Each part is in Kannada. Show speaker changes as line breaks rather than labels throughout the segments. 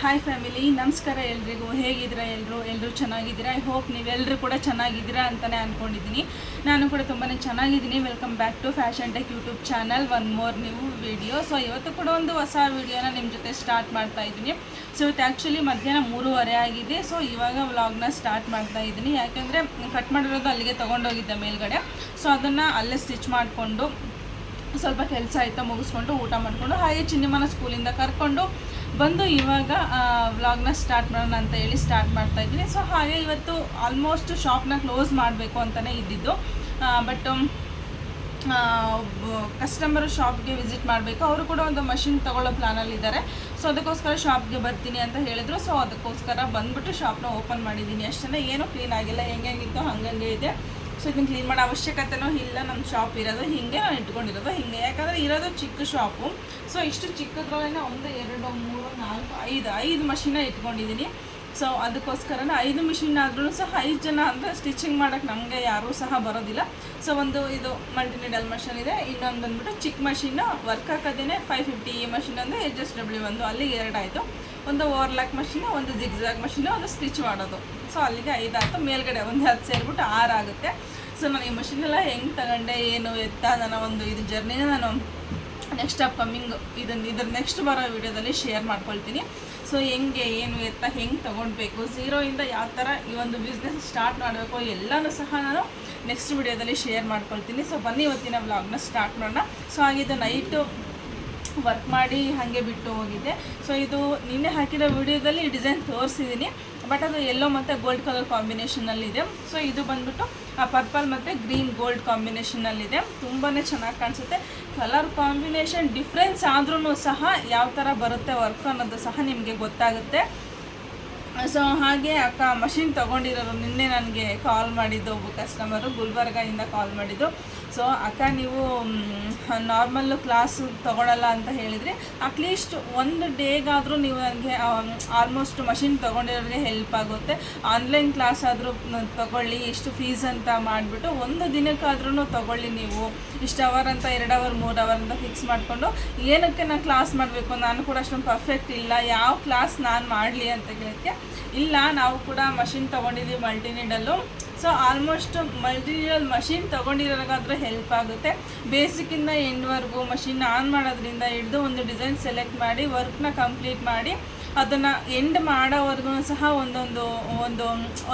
ಹಾಯ್ ಫ್ಯಾಮಿಲಿ ನಮಸ್ಕಾರ ಎಲ್ರಿಗೂ. ಹೇಗಿದ್ದೀರಾ ಎಲ್ಲರೂ ಎಲ್ಲರೂ ಚೆನ್ನಾಗಿದ್ದೀರಾ? ಐ ಹೋಪ್ ನೀವೆಲ್ಲರೂ ಕೂಡ ಚೆನ್ನಾಗಿದ್ದೀರಾ ಅಂತಲೇ ಅಂದ್ಕೊಂಡಿದ್ದೀನಿ ನಾನು ಕೂಡ ತುಂಬಾ ಚೆನ್ನಾಗಿದ್ದೀನಿ. Welcome back to fashion tech YouTube channel one more new video so ಇವತ್ತು ಕೂಡ ಒಂದು ಹೊಸ ವಿಡಿಯೋನ ನಿಮ್ಮ ಜೊತೆ ಸ್ಟಾರ್ಟ್ ಮಾಡ್ತಾ ಇದ್ದೀನಿ. ಸೊ ಇವತ್ತು ಆ್ಯಕ್ಚುಲಿ ಮಧ್ಯಾಹ್ನ ಮೂರುವರೆ ಆಗಿದೆ. ಸೊ ಇವಾಗ ವ್ಲಾಗ್ನ ಸ್ಟಾರ್ಟ್ ಮಾಡ್ತಾ ಇದ್ದೀನಿ. ಯಾಕೆಂದರೆ ಕಟ್ ಮಾಡಿರೋದು ಅಲ್ಲಿಗೆ ತೊಗೊಂಡೋಗಿದ್ದೆ ಮೇಲ್ಗಡೆ. ಸೊ ಅದನ್ನು ಅಲ್ಲೇ ಸ್ಟಿಚ್ ಮಾಡಿಕೊಂಡು ಸ್ವಲ್ಪ ಕೆಲಸ ಆಯಿತಾ ಮುಗಿಸ್ಕೊಂಡು ಊಟ ಮಾಡಿಕೊಂಡು, ಹಾಗೆ ಚಿನ್ನಿಮನ ಸ್ಕೂಲಿಂದ ಕರ್ಕೊಂಡು ಬಂದು ಇವಾಗ ವ್ಲಾಗ್ನ ಸ್ಟಾರ್ಟ್ ಮಾಡೋಣ ಅಂತ ಹೇಳಿ ಸ್ಟಾರ್ಟ್ ಮಾಡ್ತಾ ಇದ್ದೀನಿ. ಸೊ ಹಾಗೆ ಇವತ್ತು ಆಲ್ಮೋಸ್ಟ್ ಶಾಪ್ನ ಕ್ಲೋಸ್ ಮಾಡಬೇಕು ಅಂತಲೇ ಇದ್ದಿದ್ದು. ಬಟ್ ಕಸ್ಟಮರ್ ಶಾಪ್ಗೆ ವಿಸಿಟ್ ಮಾಡಬೇಕು. ಅವರು ಕೂಡ ಒಂದು ಮಷಿನ್ ತೊಗೊಳ್ಳೋ ಪ್ಲಾನಲ್ಲಿದ್ದಾರೆ ಸೊ ಅದಕ್ಕೋಸ್ಕರ ಶಾಪ್ಗೆ ಬರ್ತೀನಿ ಅಂತ ಹೇಳಿದ್ರು. ಸೊ ಅದಕ್ಕೋಸ್ಕರ ಬಂದುಬಿಟ್ಟು ಶಾಪ್ನ ಓಪನ್ ಮಾಡಿದ್ದೀನಿ. ಅಷ್ಟೇ ಏನೂ ಕ್ಲೀನ್ ಆಗಿಲ್ಲ. ಹೆಂಗೆ ಹೆಂಗಿತ್ತು ಹಂಗಂಗೆ ಇದೆ. ಸೊ ಇದನ್ನ ಕ್ಲೀನ್ ಮಾಡೋ ಅವಶ್ಯಕತೆನೂ ಇಲ್ಲ. ನಮ್ಮ ಶಾಪ್ ಇರೋದು. ಹಿಂಗೆ ನಾನು ಇಟ್ಕೊಂಡಿರೋದು. ಹಿಂಗೆ. ಯಾಕಂದರೆ ಇರೋದು ಚಿಕ್ಕ ಶಾಪು ಸೊ ಇಷ್ಟು ಚಿಕ್ಕದ್ರೊಳಗೆ ಒಂದು, ಎರಡು, ಮೂರು, ನಾಲ್ಕು, ಐದು ಐದು ಮಷಿನ ಇಟ್ಕೊಂಡಿದ್ದೀನಿ ಸೊ ಅದಕ್ಕೋಸ್ಕರನೇ ಐದು ಮಿಷಿನ್ ಆದ್ರೂ ಸಹ ಐದು ಜನ ಅಂದರೆ ಸ್ಟಿಚಿಂಗ್ ಮಾಡೋಕ್ಕೆ ನಮಗೆ ಯಾರೂ ಸಹ ಬರೋದಿಲ್ಲ. ಸೊ ಒಂದು ಇದು ಮಲ್ಟಿನಿಡಲ್ ಮಷಿನ್ ಇದೆ. ಇನ್ನೊಂದು ಬಂದ್ಬಿಟ್ಟು ಚಿಕ್ಕ ಮಷಿನ್ ವರ್ಕ್ ಹಾಕೋದೇನೆ ಫೈವ್ ಫಿಫ್ಟಿ ಈ ಮಷಿನ್ ಅಂದರೆ ಎಚ್ ಎಸ್ ಡಬ್ಲ್ಯೂ ಒಂದು. ಅಲ್ಲಿಗೆ ಎರಡಾಯಿತು ಒಂದು ಓವರ್ಲಾಕ್ ಮಷಿನ್ ಒಂದು ಜಿಗ್ಜಾಗ್ ಮಷಿನ್ ಒಂದು ಸ್ಟಿಚ್ ಮಾಡೋದು. ಸೊ ಅಲ್ಲಿಗೆ ಐದು ಆಯಿತು ಮೇಲ್ಗಡೆ ಒಂದು ಹತ್ತು ಸೇರಿಬಿಟ್ಟು ಆರು ಆಗುತ್ತೆ. ಸೊ ನಾನು ಈ ಮಷಿನೆಲ್ಲ ಹೆಂಗೆ ತಗೊಂಡೆ, ಏನು ಎತ್ತ, ನನ್ನ ಒಂದು ಇದು ಜರ್ನಿನ ನಾನು ನೆಕ್ಸ್ಟ್ ಅಪ್ಕಮಿಂಗ್ ಇದನ್ನು ಇದ್ರ ನೆಕ್ಸ್ಟ್ ಬರೋ ವಿಡಿಯೋದಲ್ಲಿ ಶೇರ್ ಮಾಡ್ಕೊಳ್ತೀನಿ. ಸೊ ಹೆಂಗೆ, ಏನು ಎತ್ತ, ಹೆಂಗೆ ತೊಗೊಳ್ಬೇಕು ಝೀರೋಯಿಂದ ಯಾವ ಥರ ಈ ಒಂದು ಬಿಸ್ನೆಸ್ ಸ್ಟಾರ್ಟ್ ಮಾಡಬೇಕು, ಎಲ್ಲನೂ ಸಹ ನಾನು ನೆಕ್ಸ್ಟ್ ವಿಡಿಯೋದಲ್ಲಿ ಶೇರ್ ಮಾಡ್ಕೊಳ್ತೀನಿ. ಸೊ ಬನ್ನಿ ಇವತ್ತಿನ ವ್ಲಾಗ್ನ ಸ್ಟಾರ್ಟ್ ಮಾಡೋಣ. ಸೊ ಹಾಗಿದ್ದು ನೈಟು ವರ್ಕ್ ಮಾಡಿ ಹಾಗೆ ಬಿಟ್ಟು ಹೋಗಿದ್ದೆ. ಸೊ ಇದು ನಿನ್ನೆ ಹಾಕಿರೋ ವಿಡಿಯೋದಲ್ಲಿ ಡಿಸೈನ್ ತೋರಿಸಿದ್ದೀನಿ. ಬಟ್ ಅದು ಎಲ್ಲೋ ಮತ್ತು ಗೋಲ್ಡ್ ಕಲರ್ ಕಾಂಬಿನೇಷನಲ್ಲಿದೆ ಸೊ ಇದು. ಬಂದ್ಬಿಟ್ಟು ಆ ಪರ್ಪಲ್ ಮತ್ತು ಗ್ರೀನ್ ಗೋಲ್ಡ್ ಕಾಂಬಿನೇಷನಲ್ಲಿದೆ ತುಂಬಾ ಚೆನ್ನಾಗಿ ಕಾಣಿಸುತ್ತೆ. ಕಲರ್ ಕಾಂಬಿನೇಷನ್ ಡಿಫ್ರೆನ್ಸ್ ಆದ್ರೂ ಸಹ ಯಾವ ಥರ ಬರುತ್ತೆ ವರ್ಕ್ ಅನ್ನೋದು ಸಹ ನಿಮಗೆ ಗೊತ್ತಾಗುತ್ತೆ. ಸೊ ಹಾಗೆ ಅಕ್ಕ ಮಷಿನ್ ತೊಗೊಂಡಿರೋರು ನಿನ್ನೆ ನನಗೆ ಕಾಲ್ ಮಾಡಿದ್ದು ಒಬ್ಬ ಕಸ್ಟಮರು ಗುಲ್ಬರ್ಗಾಯಿಂದ ಕಾಲ್ ಮಾಡಿದ್ದು. ಸೊ ಅಕ್ಕ ನೀವು ನಾರ್ಮಲ್ಲು ಕ್ಲಾಸ್ ತೊಗೊಳಲ್ಲ ಅಂತ ಹೇಳಿದರೆ ಅಟ್ಲೀಸ್ಟ್ ಒಂದು ಡೇಗಾದರೂ ನೀವು ನನಗೆ ಆಲ್ಮೋಸ್ಟ್ ಮಷಿನ್ ತೊಗೊಂಡಿರೋರಿಗೆ ಹೆಲ್ಪ್ ಆಗುತ್ತೆ. ಆನ್ಲೈನ್ ಕ್ಲಾಸ್ ಆದರೂ ತೊಗೊಳ್ಳಿ, ಇಷ್ಟು ಫೀಸ್ ಅಂತ ಮಾಡಿಬಿಟ್ಟು ಒಂದು ದಿನಕ್ಕಾದ್ರೂ ತೊಗೊಳ್ಳಿ ನೀವು. ಇಷ್ಟು ಅವರ್ ಅಂತ, ಎರಡು ಅವರ್ ಮೂರು ಅವರ್ ಅಂತ ಫಿಕ್ಸ್ ಮಾಡಿಕೊಂಡು ಏನಕ್ಕೆ ನಾನು ಕ್ಲಾಸ್ ಮಾಡಬೇಕು? ನಾನು ಕೂಡ ಅಷ್ಟೊಂದು ಪರ್ಫೆಕ್ಟ್ ಇಲ್ಲ. ಯಾವ ಕ್ಲಾಸ್ ನಾನು ಮಾಡಲಿ ಅಂತ ಕೇಳೋಕ್ಕೆ ಇಲ್ಲ, ನಾವು ಕೂಡ ಮಷಿನ್ ತೊಗೊಂಡಿದ್ದೀವಿ ಮಲ್ಟಿನೀಡಲ್ಲು so almost multi needle machine ತೊಗೊಂಡಿರೋಗಾದ್ರೆ help ಆಗುತ್ತೆ. ಬೇಸಿಕ್ಕಿಂದ ಎಂಡ್ವರೆಗೂ ಮಷಿನ್ ಆನ್ ಮಾಡೋದ್ರಿಂದ ಹಿಡಿದು ಒಂದು ಡಿಸೈನ್ ಸೆಲೆಕ್ಟ್ ಮಾಡಿ ವರ್ಕ್ನ ಕಂಪ್ಲೀಟ್ ಮಾಡಿ, ಅದನ್ನು ಎಂಡ್ ಮಾಡೋವರೆಗೂ ಸಹ ಒಂದೊಂದು, ಒಂದು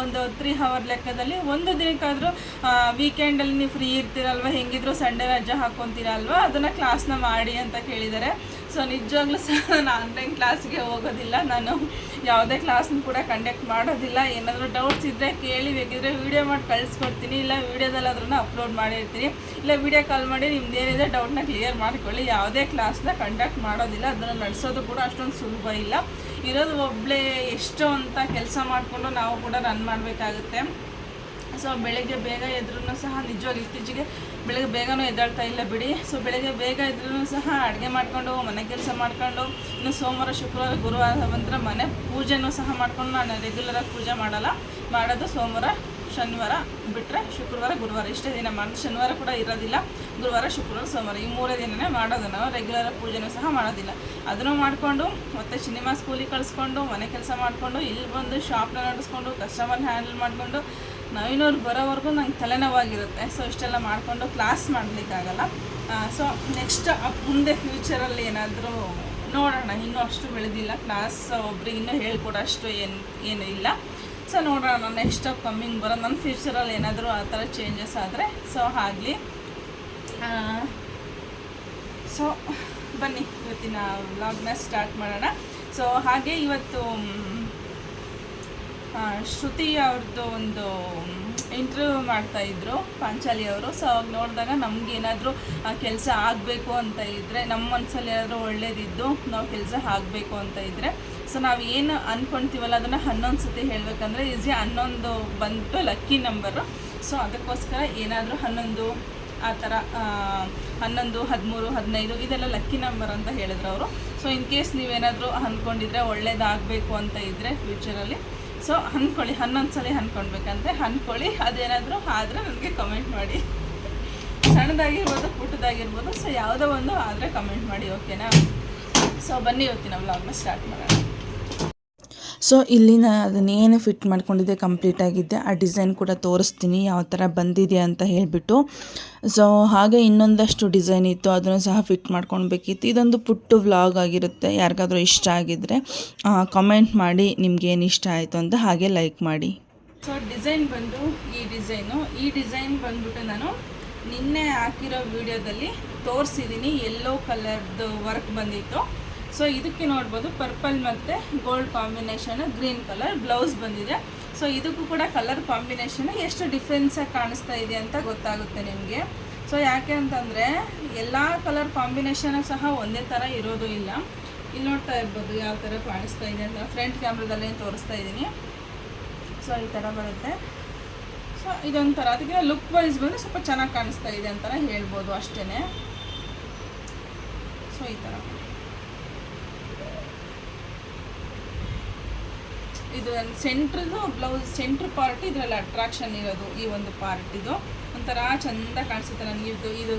ಒಂದು ತ್ರೀ ಹವರ್ ಲೆಕ್ಕದಲ್ಲಿ ಒಂದು ದಿನಕ್ಕಾದರೂ ವೀಕೆಂಡಲ್ಲಿ ನೀವು ಫ್ರೀ ಇರ್ತೀರಲ್ವ, ಹೆಂಗಿದ್ರು ಸಂಡೇ ರಜೆ ಹಾಕ್ಕೊತೀರಲ್ವ ಅದನ್ನು ಕ್ಲಾಸ್ನ ಮಾಡಿ ಅಂತ ಕೇಳಿದ್ದಾರೆ. ಸೊ ನಿಜವಾಗ್ಲೂ ಸಹ ನಾನು ಆನ್ಲೈನ್ ಕ್ಲಾಸ್ಗೆ ಹೋಗೋದಿಲ್ಲ, ನಾನು ಯಾವುದೇ ಕ್ಲಾಸ್ನ ಕೂಡ ಕಂಡಕ್ಟ್ ಮಾಡೋದಿಲ್ಲ. ಏನಾದರೂ ಡೌಟ್ಸ್ ಇದ್ದರೆ ಕೇಳಿ, ಬೇಕಿದ್ರೆ ವೀಡಿಯೋ ಮಾಡಿ ಕಳಿಸ್ಕೊಡ್ತೀನಿ. ಇಲ್ಲ ವೀಡಿಯೋದಲ್ಲಿ ಅದನ್ನು ಅಪ್ಲೋಡ್ ಮಾಡಿರ್ತೀನಿ. ಇಲ್ಲ ವೀಡಿಯೋ ಕಾಲ್ ಮಾಡಿ ನಿಮ್ದು ಏನಿದೆ ಡೌಟ್ನ ಕ್ಲಿಯರ್ ಮಾಡಿಕೊಳ್ಳಿ. ಯಾವುದೇ ಕ್ಲಾಸ್ನ ಕಂಡಕ್ಟ್ ಮಾಡೋದಿಲ್ಲ. ಅದನ್ನು ನಡೆಸೋದು ಕೂಡ ಅಷ್ಟೊಂದು ಸುಲಭ ಇಲ್ಲ. ಇರೋದು ಒಬ್ಬಳೇ ಎಷ್ಟು ಅಂತ ಕೆಲಸ ಮಾಡಿಕೊಂಡು ನಾವು ಕೂಡ ರನ್ ಮಾಡಬೇಕಾಗುತ್ತೆ. ಸೊ ಬೆಳಗ್ಗೆ ಬೇಗ ಎದ್ರೂ ಸಹ ನಿಜವಾಗಿ ಇತ್ತೀಚೆಗೆ ಬೆಳಗ್ಗೆ ಬೇಗನೂ ಎದ್ದಾಳ್ತಾ ಇಲ್ಲ ಬಿಡಿ. ಸೊ ಬೆಳಗ್ಗೆ ಬೇಗ ಎದ್ರೂ ಸಹ ಅಡುಗೆ ಮಾಡ್ಕೊಂಡು, ಮನೆ ಕೆಲಸ ಮಾಡ್ಕೊಂಡು, ಇನ್ನು ಸೋಮವಾರ, ಶುಕ್ರವಾರ, ಗುರುವಾರ ಬಂದರೆ ಮನೆ ಪೂಜೆನೂ ಸಹ ಮಾಡ್ಕೊಂಡು ನಾನು ರೆಗ್ಯುಲರಾಗಿ ಪೂಜೆ ಮಾಡಲ್ಲ. ಮಾಡೋದು ಸೋಮವಾರ, ಶನಿವಾರ ಬಿಟ್ಟರೆ ಶುಕ್ರವಾರ, ಗುರುವಾರ. ಇಷ್ಟೇ ದಿನ ಮಾಡೋದು ಶನಿವಾರ ಕೂಡ ಇರೋದಿಲ್ಲ, ಗುರುವಾರ, ಶುಕ್ರವಾರ, ಸೋಮವಾರ. ಈ ಮೂರೇ ದಿನನೇ ಮಾಡೋದು ನಾವು ರೆಗ್ಯುಲರ್ ಪೂಜೆನೂ ಸಹ ಮಾಡೋದಿಲ್ಲ. ಅದನ್ನು ಮಾಡಿಕೊಂಡು, ಮತ್ತು ಸಿನಿಮಾ ಸ್ಕೂಲಿಗೆ ಕಳಿಸ್ಕೊಂಡು, ಮನೆ ಕೆಲಸ ಮಾಡಿಕೊಂಡು, ಇಲ್ಲಿ ಬಂದು ಶಾಪ್ನ ನಡೆಸ್ಕೊಂಡು ಕಸ್ಟಮರ್ನ ಹ್ಯಾಂಡಲ್ ಮಾಡಿಕೊಂಡು ನವೀನವ್ರು ಬರೋವರೆಗೂ ನಂಗೆ ತಲೆನೋವಾಗಿರುತ್ತೆ. ಸೊ ಇಷ್ಟೆಲ್ಲ ಮಾಡಿಕೊಂಡು ಕ್ಲಾಸ್ ಮಾಡಲಿಕ್ಕಾಗಲ್ಲ. ಸೊ ನೆಕ್ಸ್ಟ್ ಮುಂದೆ ಫ್ಯೂಚರಲ್ಲಿ ಏನಾದರೂ ನೋಡೋಣ. ಇನ್ನೂ ಅಷ್ಟು ಬೆಳೆದಿಲ್ಲ. ಕ್ಲಾಸ್ ಒಬ್ರಿಗೆ ಇನ್ನೂ ಹೇಳ್ಕೊಡೋ ಅಷ್ಟು ಏನು, ಏನೂ ಇಲ್ಲ. ಸೊ ನೋಡೋಣ ನೆಕ್ಸ್ಟ್ ಕಮ್ಮಿಂಗ್ ಬರೋ. ನನ್ನ ಫ್ಯೂಚರಲ್ಲಿ ಏನಾದರೂ ಆ ಥರ ಚೇಂಜಸ್ ಆದರೆ ಸೊ ಆಗಲಿ. ಸೊ ಬನ್ನಿ. ಇವತ್ತಿನ ವ್ಲಾಗ್ನ ಸ್ಟಾರ್ಟ್ ಮಾಡೋಣ. ಸೊ ಹಾಗೆ ಇವತ್ತು ಶ್ರುತಿ ಅವ್ರದ್ದು ಒಂದು ಇಂಟರ್ವ್ಯೂ ಮಾಡ್ತಾಯಿದ್ರು ಪಾಂಚಾಲಿ ಅವರು. ಸೊ ಅವಾಗ ನೋಡಿದಾಗ ನಮಗೇನಾದರೂ ಕೆಲಸ ಆಗಬೇಕು ಅಂತ ಇದ್ದರೆ ನಮ್ಮ ಮನಸ್ಸಲ್ಲಿ ಏನಾದರೂ ಒಳ್ಳೇದಿದ್ದು, ನಾವು ಕೆಲಸ ಆಗಬೇಕು ಅಂತ ಇದ್ದರೆ ಸೊ ನಾವು ಏನು ಅಂದ್ಕೊಳ್ತೀವಲ್ಲ ಅದನ್ನು ಹನ್ನೊಂದು ಸತಿ ಹೇಳಬೇಕಂದ್ರೆ, ಈಸಿ ಹನ್ನೊಂದು ಬಂದ್ಬಿಟ್ಟು ಲಕ್ಕಿ ನಂಬರು. ಸೊ ಅದಕ್ಕೋಸ್ಕರ ಏನಾದರೂ ಹನ್ನೊಂದು, ಆ ಥರ ಹನ್ನೊಂದು, ಹದಿಮೂರು, ಹದಿನೈದು, ಇದೆಲ್ಲ ಲಕ್ಕಿ ನಂಬರ್ ಅಂತ ಹೇಳಿದ್ರು ಅವರು. ಸೊ ಇನ್ ಕೇಸ್ ನೀವೇನಾದರೂ ಅಂದ್ಕೊಂಡಿದ್ರೆ ಒಳ್ಳೇದಾಗಬೇಕು ಅಂತ ಇದ್ದರೆ ಫ್ಯೂಚರಲ್ಲಿ ಸೊ ಅಂದ್ಕೊಳ್ಳಿ ಹನ್ನೊಂದು ಸಲ ಅಂದ್ಕೊಳ್ಬೇಕಂತೆ ಅಂದ್ಕೊಳ್ಳಿ ಅದೇನಾದರೂ ಆದರೆ ನನಗೆ ಕಮೆಂಟ್ ಮಾಡಿ. ಸಣ್ಣದಾಗಿರ್ಬೋದು, ಪುಟ್ಟದಾಗಿರ್ಬೋದು, ಸೊ ಯಾವುದೋ ಒಂದು ಆದರೆ ಕಮೆಂಟ್ ಮಾಡಿ ಓಕೆನಾ ಸೊ ಬನ್ನಿ ಇವತ್ತಿನ ವ್ಲಾಗ್ನ ಸ್ಟಾರ್ಟ್ ಮಾಡೋಣ. ಸೊ ಇಲ್ಲಿ ನಾನು ಅದನ್ನೇನು ಫಿಟ್ ಮಾಡ್ಕೊಂಡಿದ್ದೆ ಕಂಪ್ಲೀಟ್ ಆಗಿದ್ದೆ. ಆ ಡಿಸೈನ್ ಕೂಡ ತೋರಿಸ್ತೀನಿ, ಯಾವ ಥರ ಬಂದಿದೆ ಅಂತ ಹೇಳಿಬಿಟ್ಟು. ಸೊ ಹಾಗೆ ಇನ್ನೊಂದಷ್ಟು ಡಿಸೈನ್ ಇತ್ತು, ಅದನ್ನು ಸಹ ಫಿಟ್ ಮಾಡ್ಕೊಳ್ಬೇಕಿತ್ತು. ಇದೊಂದು ಪುಟ್ಟು ವ್ಲಾಗ್ ಆಗಿರುತ್ತೆ, ಯಾರಿಗಾದರೂ ಇಷ್ಟ ಆಗಿದ್ದರೆ ಕಮೆಂಟ್ ಮಾಡಿ, ನಿಮ್ಗೆ ಏನು ಇಷ್ಟ ಆಯಿತು ಅಂತ ಹಾಗೆ ಲೈಕ್ ಮಾಡಿ.
ಸೊ ಡಿಸೈನ್ ಬಂದು ಈ ಡಿಸೈನು ಈ ಡಿಸೈನ್ ಬಂದ್ಬಿಟ್ಟು ನಾನು ನಿನ್ನೆ ಹಾಕಿರೋ ವಿಡಿಯೋದಲ್ಲಿ ತೋರಿಸಿದ್ದೀನಿ ಎಲ್ಲೋ ಕಲರ್ದು ವರ್ಕ್ ಬಂದಿತ್ತು. ಸೊ ಇದಕ್ಕೆ ನೋಡ್ಬೋದು ಪರ್ಪಲ್ ಮತ್ತು gold combination green colour blouse ಬಂದಿದೆ. ಸೊ ಇದಕ್ಕೂ ಕೂಡ ಕಲರ್ ಕಾಂಬಿನೇಷನ್ ಎಷ್ಟು ಡಿಫ್ರೆನ್ಸಾಗಿ ಕಾಣಿಸ್ತಾ ಇದೆ ಅಂತ ಗೊತ್ತಾಗುತ್ತೆ ನಿಮಗೆ. ಸೊ ಯಾಕೆ ಅಂತಂದರೆ ಎಲ್ಲ ಕಲರ್ ಕಾಂಬಿನೇಷನ್ ಸಹ ಒಂದೇ ಥರ ಇರೋದು ಇಲ್ಲ. ಇಲ್ಲಿ ನೋಡ್ತಾ ಇರ್ಬೋದು ಯಾವ ಥರ ಕಾಣಿಸ್ತಾ ಇದೆ ಅಂತ. ಫ್ರಂಟ್ ಕ್ಯಾಮ್ರಾದಲ್ಲೇ ತೋರಿಸ್ತಾ ಇದ್ದೀನಿ ಸೊ ಈ ಥರ ಬರುತ್ತೆ. ಸೊ ಇದೊಂಥರ. ಅದಕ್ಕೆ ಲುಕ್ ವೈಸ್ ಬಂದು ಸ್ವಲ್ಪ ಚೆನ್ನಾಗಿ ಕಾಣಿಸ್ತಾ ಇದೆ ಅಂತ ಹೇಳ್ಬೋದು ಅಷ್ಟೇ ಸೊ ಈ ಥರ ಇದು ಸೆಂಟ್ರದು ಬ್ಲೌಸ್ ಸೆಂಟ್ರ್ ಪಾರ್ಟ್ ಇದರಲ್ಲಿ ಅಟ್ರಾಕ್ಷನ್ ಇರೋದು ಈ ಒಂದು ಪಾರ್ಟ್ ಇದು. ಒಂಥರ ಚೆಂದ ಕಾಣಿಸುತ್ತೆ ನನಗೆ. ಇದು ಇದು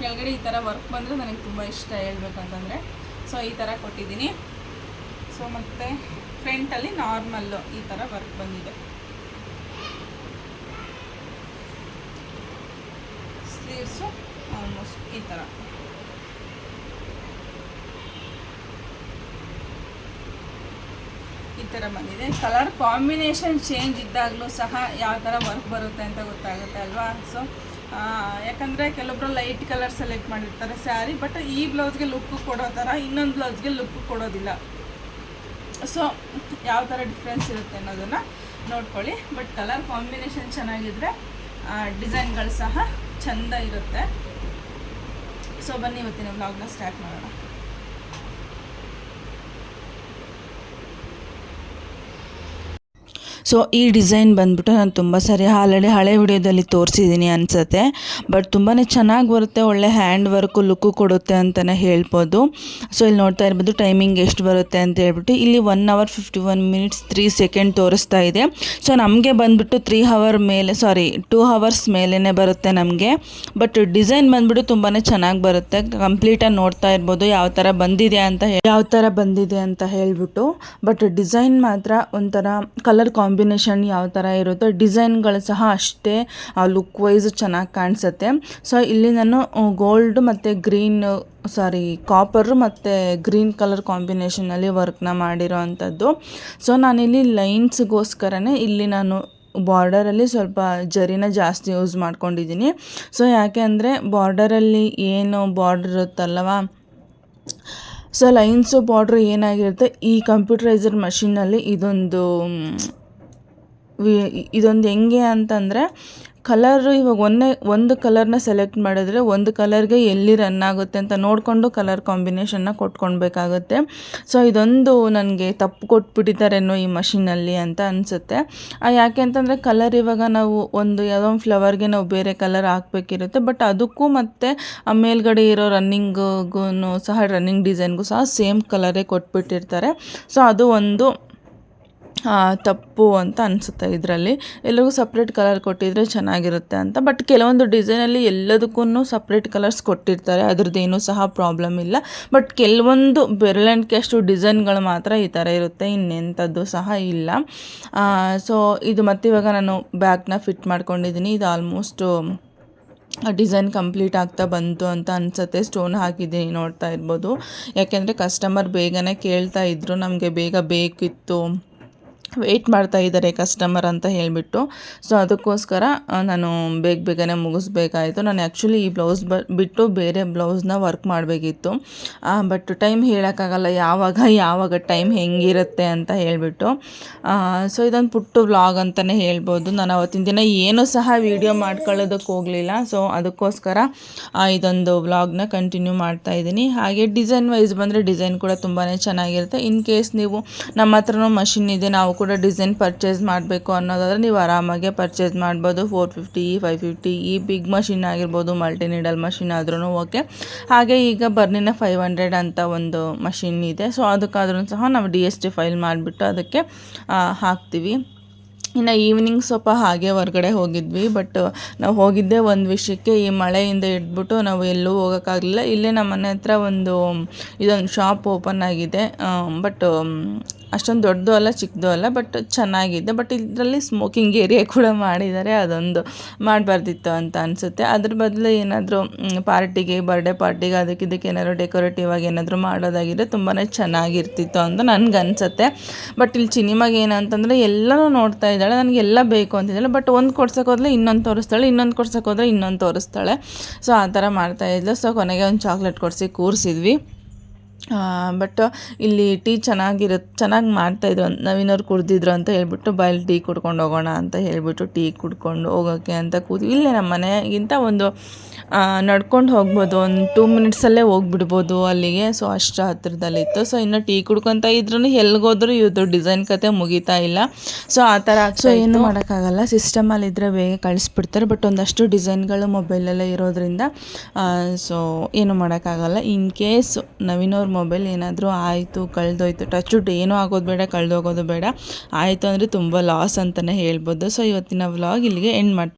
ಕೆಳಗಡೆ ಈ ಥರ ವರ್ಕ್ ಬಂದರೆ ನನಗೆ ತುಂಬ ಇಷ್ಟ ಹೇಳ್ಬೇಕಂತಂದರೆ. ಸೊ ಈ ಥರ ಕೊಟ್ಟಿದ್ದೀನಿ. ಸೊ ಮತ್ತು ಫ್ರಂಟಲ್ಲಿ ನಾರ್ಮಲ್ಲು ಈ ಥರ ವರ್ಕ್ ಬಂದಿದೆ. ಸ್ಲೀವ್ಸು ಆಲ್ಮೋಸ್ಟ್ ಈ ಥರ ಥರ ಬಂದಿದೆ. ಕಲರ್ ಕಾಂಬಿನೇಷನ್ ಚೇಂಜ್ ಇದ್ದಾಗಲೂ ಸಹ ಯಾವ ಥರ ವರ್ಕ್ ಬರುತ್ತೆ ಅಂತ ಗೊತ್ತಾಗುತ್ತೆ ಅಲ್ವಾ? ಸೊ ಯಾಕಂದರೆ ಕೆಲವೊಬ್ರು ಲೈಟ್ ಕಲರ್ ಸೆಲೆಕ್ಟ್ ಮಾಡಿರ್ತಾರೆ ಸ್ಯಾರಿ ಬಟ್ ಈ ಬ್ಲೌಸ್ಗೆ ಲುಕ್ ಕೊಡೋ ಥರ ಇನ್ನೊಂದು ಬ್ಲೌಸ್ಗೆ ಲುಕ್ ಕೊಡೋದಿಲ್ಲ. ಸೊ ಯಾವ ಥರ ಡಿಫ್ರೆನ್ಸ್ ಇರುತ್ತೆ ಅನ್ನೋದನ್ನು ನೋಡ್ಕೊಳ್ಳಿ. ಬಟ್ ಕಲರ್ ಕಾಂಬಿನೇಷನ್ ಚೆನ್ನಾಗಿದ್ದರೆ ಡಿಸೈನ್ಗಳು ಸಹ ಚೆಂದ ಇರುತ್ತೆ. ಸೊ ಬನ್ನಿ ಇವತ್ತಿನ ವ್ಲಾಗ್ನ ಸ್ಟಾರ್ಟ್ ಮಾಡೋಣ.
ಸೊ ಈ ಡಿಸೈನ್ ಬಂದ್ಬಿಟ್ಟು ನಾನು ತುಂಬ ಸಾರಿ ಆಲ್ರೆಡಿ ಹಳೆ ವಿಡಿಯೋದಲ್ಲಿ ತೋರಿಸಿದ್ದೀನಿ ಅನಿಸುತ್ತೆ. ಬಟ್ ತುಂಬಾ ಚೆನ್ನಾಗಿ ಬರುತ್ತೆ, ಒಳ್ಳೆ ಹ್ಯಾಂಡ್ ವರ್ಕು ಲುಕ್ಕು ಕೊಡುತ್ತೆ ಅಂತಲೇ ಹೇಳ್ಬೋದು. ಸೊ ಇಲ್ಲಿ ನೋಡ್ತಾ ಇರ್ಬೋದು ಟೈಮಿಂಗ್ ಎಷ್ಟು ಬರುತ್ತೆ ಅಂತ ಹೇಳ್ಬಿಟ್ಟು ಇಲ್ಲಿ one hour fifty one minutes three second ತೋರಿಸ್ತಾ ಇದೆ. ಸೊ ನಮಗೆ ಬಂದ್ಬಿಟ್ಟು ತ್ರೀ ಅವರ್ ಮೇಲೆ ಸಾರಿ ಟೂ ಅವರ್ಸ್ ಮೇಲೇ ಬರುತ್ತೆ ನಮಗೆ. ಬಟ್ ಡಿಸೈನ್ ಬಂದ್ಬಿಟ್ಟು ತುಂಬಾ ಚೆನ್ನಾಗಿ ಬರುತ್ತೆ. ಕಂಪ್ಲೀಟಾಗಿ ನೋಡ್ತಾ ಇರ್ಬೋದು ಯಾವ ಥರ ಬಂದಿದೆ ಅಂತ ಯಾವ ಥರ ಬಂದಿದೆ ಅಂತ ಹೇಳ್ಬಿಟ್ಟು. ಬಟ್ ಡಿಸೈನ್ ಮಾತ್ರ ಒಂಥರ ಕಲರ್ ಕಾಂಬಿನೇಷನ್ ಯಾವ ಥರ ಇರುತ್ತೋ ಡಿಸೈನ್ಗಳು ಸಹ ಅಷ್ಟೇ ಲುಕ್ ವೈಸ್ ಚೆನ್ನಾಗಿ ಕಾಣಿಸುತ್ತೆ. ಸೊ ಇಲ್ಲಿ ನಾನು ಗೋಲ್ಡ್ ಮತ್ತು ಗ್ರೀನ್ ಸಾರಿ ಕಾಪರು ಮತ್ತು ಗ್ರೀನ್ ಕಲರ್ ಕಾಂಬಿನೇಷನಲ್ಲಿ ವರ್ಕ್ನ ಮಾಡಿರೋ ಅಂಥದ್ದು ಸೊ ನಾನಿಲ್ಲಿ ಲೈನ್ಸ್ಗೋಸ್ಕರನೇ ಇಲ್ಲಿ ನಾನು ಬಾರ್ಡರಲ್ಲಿ ಸ್ವಲ್ಪ ಜರಿನ ಜಾಸ್ತಿ ಯೂಸ್ ಮಾಡ್ಕೊಂಡಿದ್ದೀನಿ. ಸೊ ಯಾಕೆ ಅಂದರೆ ಬಾರ್ಡರಲ್ಲಿ ಏನು ಬಾರ್ಡರ್ ಇರುತ್ತಲ್ಲವ? ಸೊ ಲೈನ್ಸು ಬಾರ್ಡ್ರ್ ಏನಾಗಿರುತ್ತೆ? ಈ ಕಂಪ್ಯೂಟರೈಸರ್ ಮಷಿನಲ್ಲಿ ಇದೊಂದು ಇದೊಂದು ಹೆಂಗೆ ಅಂತಂದರೆ, ಕಲರು ಇವಾಗ ಒಂದೇ, ಒಂದು ಕಲರ್ನ ಸೆಲೆಕ್ಟ್ ಮಾಡಿದ್ರೆ ಒಂದು ಕಲರ್ಗೆ ಎಲ್ಲಿ ರನ್ ಆಗುತ್ತೆ ಅಂತ ನೋಡಿಕೊಂಡು ಕಲರ್ ಕಾಂಬಿನೇಷನ್ನ ಕೊಟ್ಕೊಳ್ಬೇಕಾಗುತ್ತೆ. ಸೊ ಇದೊಂದು ನನಗೆ ತಪ್ಪು ಕೊಟ್ಬಿಟ್ಟಿದ್ದಾರೇನೋ ಈ ಮಷಿನಲ್ಲಿ ಅಂತ ಅನಿಸುತ್ತೆ. ಯಾಕೆ ಅಂತಂದರೆ ಕಲರ್ ಇವಾಗ ನಾವು ಒಂದು ಯಾವುದೋ ಒಂದು ಫ್ಲವರ್ಗೆ ನಾವು ಬೇರೆ ಕಲರ್ ಹಾಕಬೇಕಿರುತ್ತೆ ಬಟ್ ಅದಕ್ಕೂ ಮತ್ತು ಆ ಮೇಲ್ಗಡೆ ಇರೋ ರನ್ನಿಂಗ್ಗೂ ಸಹ ರನ್ನಿಂಗ್ ಡಿಸೈನ್ಗೂ ಸಹ ಸೇಮ್ ಕಲರೇ ಕೊಟ್ಬಿಟ್ಟಿರ್ತಾರೆ. ಸೊ ಅದು ಒಂದು ತಪ್ಪು ಅಂತ ಅನಿಸುತ್ತೆ ಇದರಲ್ಲಿ. ಎಲ್ಲರಿಗೂ ಸಪ್ರೇಟ್ ಕಲರ್ ಕೊಟ್ಟಿದ್ರೆ ಚೆನ್ನಾಗಿರುತ್ತೆ ಅಂತ. ಬಟ್ ಕೆಲವೊಂದು ಡಿಸೈನಲ್ಲಿ ಎಲ್ಲದಕ್ಕೂ ಸಪ್ರೇಟ್ ಕಲರ್ಸ್ ಕೊಟ್ಟಿರ್ತಾರೆ. ಅದ್ರದ್ದೇನೂ ಸಹ ಪ್ರಾಬ್ಲಮ್ ಇಲ್ಲ. ಬಟ್ ಕೆಲವೊಂದು ಬೆರಳೆಣಿಕೆ ಅಷ್ಟು ಡಿಸೈನ್ಗಳು ಮಾತ್ರ ಈ ಥರ ಇರುತ್ತೆ. ಇನ್ನೆಂಥದ್ದು ಸಹ ಇಲ್ಲ. ಸೊ ಇದು ಮತ್ತೆ ಇವಾಗ ನಾನು ಬ್ಯಾಗ್ನ ಫಿಟ್ ಮಾಡ್ಕೊಂಡಿದ್ದೀನಿ. ಇದು ಆಲ್ಮೋಸ್ಟು ಡಿಸೈನ್ ಕಂಪ್ಲೀಟ್ ಆಗ್ತಾ ಬಂತು ಅಂತ ಅನಿಸುತ್ತೆ. ಸ್ಟೋನ್ ಹಾಕಿದ್ದೀನಿ ನೋಡ್ತಾ ಇರ್ಬೋದು. ಯಾಕೆಂದರೆ ಕಸ್ಟಮರ್ ಬೇಗನೆ ಕೇಳ್ತಾ ಇದ್ರು. ನಮಗೆ ಬೇಗ ಬೇಕಿತ್ತು. ವೆಯ್ಟ್ ಮಾಡ್ತಾ ಇದ್ದಾರೆ ಕಸ್ಟಮರ್ ಅಂತ ಹೇಳಿಬಿಟ್ಟು. ಸೊ ಅದಕ್ಕೋಸ್ಕರ ನಾನು ಬೇಗ ಬೇಗನೆ ಮುಗಿಸ್ಬೇಕಾಯಿತು. ನಾನು ಆ್ಯಕ್ಚುಲಿ ಈ ಬ್ಲೌಸ್ ಬ, ಬಿಟ್ಟು ಬೇರೆ ಬ್ಲೌಸ್ನ ವರ್ಕ್ ಮಾಡಬೇಕಿತ್ತು. ಬಟ್ ಟೈಮ್ ಹೇಳೋಕ್ಕಾಗಲ್ಲ, ಯಾವಾಗ ಯಾವಾಗ ಟೈಮ್ ಹೆಂಗಿರುತ್ತೆ ಅಂತ ಹೇಳಿಬಿಟ್ಟು. ಸೊ ಇದೊಂದು ಪುಟ್ಟು ವ್ಲಾಗ್ ಅಂತಲೇ ಹೇಳ್ಬೋದು. ನಾನು ಅವತ್ತಿನ ದಿನ ಏನೂ ಸಹ ವೀಡಿಯೋ ಮಾಡ್ಕೊಳ್ಳೋದಕ್ಕೆ ಹೋಗಲಿಲ್ಲ. ಸೊ ಅದಕ್ಕೋಸ್ಕರ ಇದೊಂದು ವ್ಲಾಗ್ನ ಕಂಟಿನ್ಯೂ ಮಾಡ್ತಾ ಇದ್ದೀನಿ. ಹಾಗೆ ಡಿಸೈನ್ ವೈಸ್ ಬಂದರೆ ಡಿಸೈನ್ ಕೂಡ ತುಂಬಾ ಚೆನ್ನಾಗಿರುತ್ತೆ. ಇನ್ ಕೇಸ್ ನೀವು ನಮ್ಮ ಹತ್ರನೂ ಮಷಿನ್ ಇದೆ, ನಾವು ಕೂಡ ಡಿಸೈನ್ ಪರ್ಚೇಸ್ ಮಾಡಬೇಕು ಅನ್ನೋದಾದರೆ ನೀವು ಆರಾಮಾಗೆ ಪರ್ಚೇಸ್ ಮಾಡ್ಬೋದು. ಫೋರ್ ಫಿಫ್ಟಿ ಫೈವ್ ಫಿಫ್ಟಿ ಈ ಬಿಗ್ ಮಷಿನ್ ಆಗಿರ್ಬೋದು ಮಲ್ಟಿ ನೀಡಲ್ ಮಷಿನ್ ಆದ್ರೂ ಓಕೆ ಹಾಗೆ ಈಗ ಬರ್ನಿನ ಫೈವ್ ಹಂಡ್ರೆಡ್ ಅಂತ ಒಂದು ಮಷಿನ್ ಇದೆ. ಸೊ ಅದಕ್ಕಾದ್ರೂ ಸಹ ನಾವು ಡಿ ಎಸ್ ಟಿ ಫೈಲ್ ಮಾಡಿಬಿಟ್ಟು ಅದಕ್ಕೆ ಹಾಕ್ತೀವಿ. ಇನ್ನು ಈವ್ನಿಂಗ್ ಸ್ವಲ್ಪ ಹಾಗೆ ಹೊರಗಡೆ ಹೋಗಿದ್ವಿ ಬಟ್ ನಾವು ಹೋಗಿದ್ದೆ ಒಂದು ವಿಷಯಕ್ಕೆ ಈ ಮಳೆಯಿಂದ ಇಟ್ಬಿಟ್ಟು ನಾವು ಎಲ್ಲೂ ಹೋಗೋಕ್ಕಾಗಲಿಲ್ಲ. ಇಲ್ಲೇ ನಮ್ಮ ಮನೆ ಹತ್ರ ಒಂದು, ಇದೊಂದು ಶಾಪ್ ಓಪನ್ ಆಗಿದೆ. ಬಟ್ ಅಷ್ಟೊಂದು ದೊಡ್ಡದು ಅಲ್ಲ, ಚಿಕ್ಕದು ಅಲ್ಲ ಬಟ್ ಚೆನ್ನಾಗಿದೆ. ಬಟ್ ಇದರಲ್ಲಿ ಸ್ಮೋಕಿಂಗ್ ಏರಿಯಾ ಕೂಡ ಮಾಡಿದ್ದಾರೆ. ಅದೊಂದು ಮಾಡಬಾರ್ದಿತ್ತು ಅಂತ ಅನಿಸುತ್ತೆ. ಅದ್ರ ಬದಲು ಏನಾದರೂ ಪಾರ್ಟಿಗೆ ಬರ್ಡೇ ಪಾರ್ಟಿಗೆ ಅದಕ್ಕೆ ಇದಕ್ಕೆ ಏನಾದ್ರು ಡೆಕೋರೇಟಿವ್ ಆಗಿ ಏನಾದರೂ ಮಾಡೋದಾಗಿದ್ದರೆ ತುಂಬಾ ಚೆನ್ನಾಗಿರ್ತಿತ್ತು ಅಂತ ನನಗೆ ಅನಿಸುತ್ತೆ. ಬಟ್ ಇಲ್ಲಿ ಸಿನಿಮಾಗೆ ಏನಂತಂದರೆ ಎಲ್ಲನೂ ನೋಡ್ತಾ ಇದ್ದಾಳೆ. ನನಗೆ ಎಲ್ಲ ಬೇಕು ಅಂತಿದ್ದಾಳೆ ಬಟ್ ಒಂದು ಕೊಡ್ಸೋಕೆ ಹೋದ್ರೆ ಇನ್ನೊಂದು ತೋರಿಸ್ತಾಳೆ, ಇನ್ನೊಂದು ಕೊಡ್ಸೋಕೆ ಹೋದ್ರೆ ಇನ್ನೊಂದು ತೋರಿಸ್ತಾಳೆ. ಸೊ ಆ ಥರ ಮಾಡ್ತಾ ಇದ್ಲು. ಸೊ ಕೊನೆಗೆ ಒಂದು ಚಾಕ್ಲೇಟ್ ಕೊಡಿಸಿ ಕೂರಿಸಿದ್ವಿ. ಬಟ್ ಇಲ್ಲಿ ಟೀ ಚೆನ್ನಾಗಿರುತ್ತೆ ಚೆನ್ನಾಗಿ ಮಾಡ್ತಾಯಿದ್ರು ಅಂತ ನವೀನವ್ರು ಕುಡ್ದಿದ್ರು ಅಂತ ಹೇಳ್ಬಿಟ್ಟು ಬಾಯಲ್ಲಿ ಟೀ ಕುಡ್ಕೊಂಡು ಹೋಗೋಣ ಅಂತ ಹೇಳಿಬಿಟ್ಟು ಟೀ ಕುಡ್ಕೊಂಡು ಹೋಗೋಕ್ಕೆ ಅಂತ ಕೂತು ಇಲ್ಲೇ ನಮ್ಮ ಮನೆಗಿಂತ ಒಂದು ನಡ್ಕೊಂಡು ಹೋಗ್ಬೋದು ಒಂದು ಟೂ ಮಿನಿಟ್ಸಲ್ಲೇ ಹೋಗ್ಬಿಡ್ಬೋದು ಅಲ್ಲಿಗೆ. ಸೊ ಅಷ್ಟು ಹತ್ತಿರದಲ್ಲಿತ್ತು ಸೊ ಇನ್ನು ಟೀ ಕುಡ್ಕೊತ ಇದ್ರೂ ಎಲ್ಲಿಗೋದ್ರೂ ಇವ್ರದ್ದು ಡಿಸೈನ್ ಕತೆ ಮುಗಿತಾ ಇಲ್ಲ. ಸೊ ಆ ಥರ ಸೊ ಏನು ಮಾಡೋಕ್ಕಾಗಲ್ಲ. ಸಿಸ್ಟಮಲ್ಲಿದ್ದರೆ ಬೇಗ ಕಳಿಸ್ಬಿಡ್ತಾರೆ. ಬಟ್ ಒಂದಷ್ಟು ಡಿಸೈನ್ಗಳು ಮೊಬೈಲಲ್ಲೇ ಇರೋದ್ರಿಂದ ಸೊ ಏನು ಮಾಡೋಕ್ಕಾಗಲ್ಲ. ಇನ್ ಕೇಸ್ ನವೀನವ್ರ ಮೊಬೈಲ್ ಏನಾದರೂ ಆಯಿತು, ಕಳೆದೋಯ್ತು ಟಚ್ ವುಡ್ ಏನೂ ಆಗೋದು ಬೇಡ, ಕಳೆದೋಗೋದು ಬೇಡ. ಆಯಿತು ಅಂದರೆ ತುಂಬ ಲಾಸ್ ಅಂತಲೇ ಹೇಳ್ಬೋದು. ಸೊ ಇವತ್ತಿನ ವ್ಲಾಗ್ ಇಲ್ಲಿಗೆ ಎಂಡ್ ಮಾಡಿ